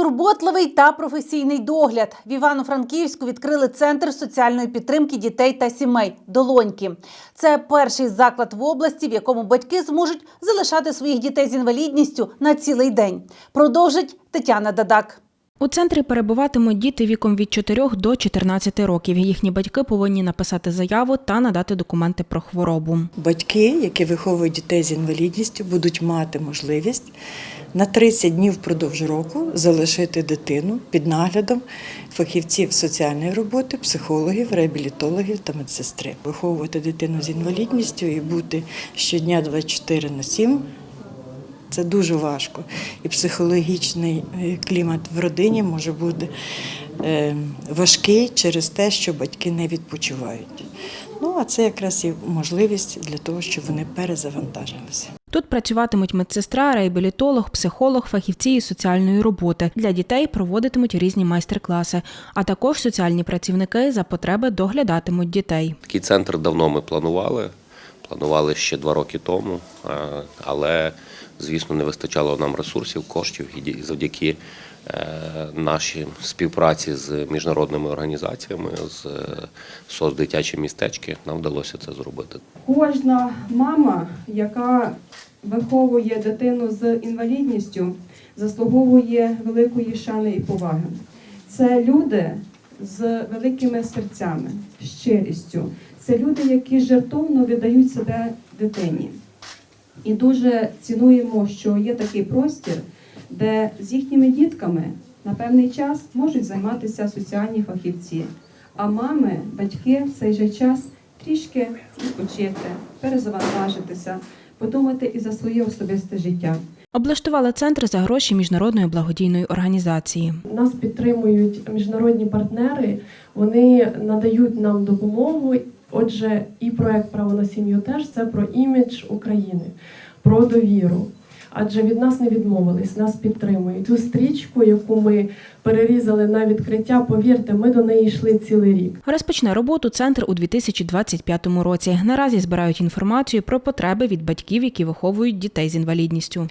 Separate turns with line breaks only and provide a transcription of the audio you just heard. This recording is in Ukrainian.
Турботливий та професійний догляд в Івано-Франківську відкрили центр соціальної підтримки дітей та сімей Долоньки. Це перший заклад в області, в якому батьки зможуть залишати своїх дітей з інвалідністю на цілий день. Продовжить Тетяна Дадак.
У центрі перебуватимуть діти віком від 4 до 14 років. Їхні батьки повинні написати заяву та надати документи про хворобу.
Батьки, які виховують дітей з інвалідністю, будуть мати можливість на 30 днів впродовж року залишити дитину під наглядом фахівців соціальної роботи, психологів, реабілітологів та медсестри. Виховувати дитину з інвалідністю і бути щодня 24 на 7 це дуже важко. І психологічний е, клімат в родині може бути е, важкий через те, що батьки не відпочивають. Ну, а це якраз і можливість для того, щоб вони перезавантажилися.
Тут працюватимуть медсестра, реабілітолог, психолог, фахівці із соціальної роботи. Для дітей проводитимуть різні майстер-класи, а також соціальні працівники за потреби доглядатимуть дітей.
Такий центр давно ми планували. Планували ще два роки тому, але, звісно, не вистачало нам ресурсів, коштів і завдяки е, нашій співпраці з міжнародними організаціями, з е, СОС дитячі містечки, нам вдалося це зробити.
Кожна мама, яка виховує дитину з інвалідністю, заслуговує великої шани і поваги. Це люди з великими серцями, щирістю. Це люди, які жертовно віддають себе дитині. І дуже цінуємо, що є такий простір, де з їхніми дітками на певний час можуть займатися соціальні фахівці. А мами, батьки в цей же час трішки відпочити, перезавантажитися, подумати і за своє особисте життя.
Облаштували центр за гроші міжнародної благодійної організації.
Нас підтримують міжнародні партнери, вони надають нам допомогу. Отже, і проект Право на сім'ю теж це про імідж України, про довіру. Адже від нас не відмовились, нас підтримують. Ту стрічку, яку ми перерізали на відкриття, повірте, ми до неї йшли цілий рік.
Розпочне роботу центр у 2025 році. Наразі збирають інформацію про потреби від батьків, які виховують дітей з інвалідністю.